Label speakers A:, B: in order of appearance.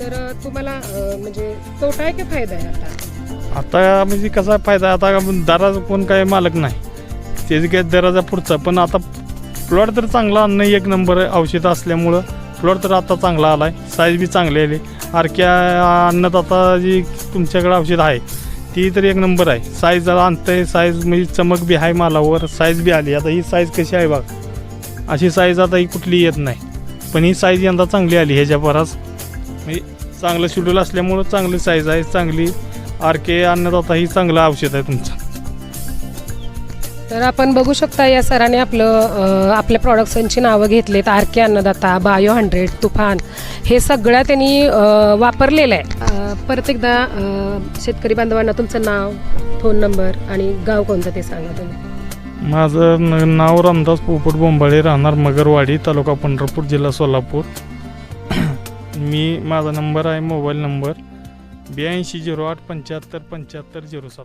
A: तर तुम्हाला म्हणजे तोटा आहे की फायदा आहे आता?
B: आता म्हणजे कसा फायदा आता दराचा कोण काय मालक नाही. त्याची काय दराचा पुढचा पण आता प्लॉट तर चांगला अन्न एक नंबर औषध असल्यामुळं प्लॉट तर आता चांगला आला आहे साईज बी चांगली आली. आरक्या अन्नात आता जी तुमच्याकडे औषध आहे ती तर एक नंबर आहे. साईज आणतंय. साईज म्हणजे चमक बी आहे मालावर. साईज बी आली. आता ही साईज कशी आहे बघ. अशी साईज आता ही कुठली येत नाही. पण ही साईज यंदा चांगली आली ह्याच्या बराच म्हणजे चांगलं शेड्यूल असल्यामुळं चांगली साईज आहे चांगली आर के अन्नदाता ही चांगलं औषध आहे तुमचं.
A: तर आपण बघू शकता या सरांनी आपलं अ, आपल्या प्रॉडक्ट्सांची नावं घेतलेत. आर के अन्नदाता बायो हंड्रेड तुफान. हे सगळं त्यांनी अ, वापरलेलं आहे. अ, परत एकदा अ, शेतकरी बांधवांना तुमचं नाव फोन नंबर आणि गाव कोणतं ते सांगा तुम्ही.
B: माझं न- नाव रामदास पोपट बोंबाळे राहणार मगरवाडी तालुका पंढरपूर जिल्हा सोलापूर. मी माझा नंबर आहे मोबाईल नंबर ब्याऐंशी झिरो आठ पंच्याहत्तर पंच्याहत्तर झिरो सात.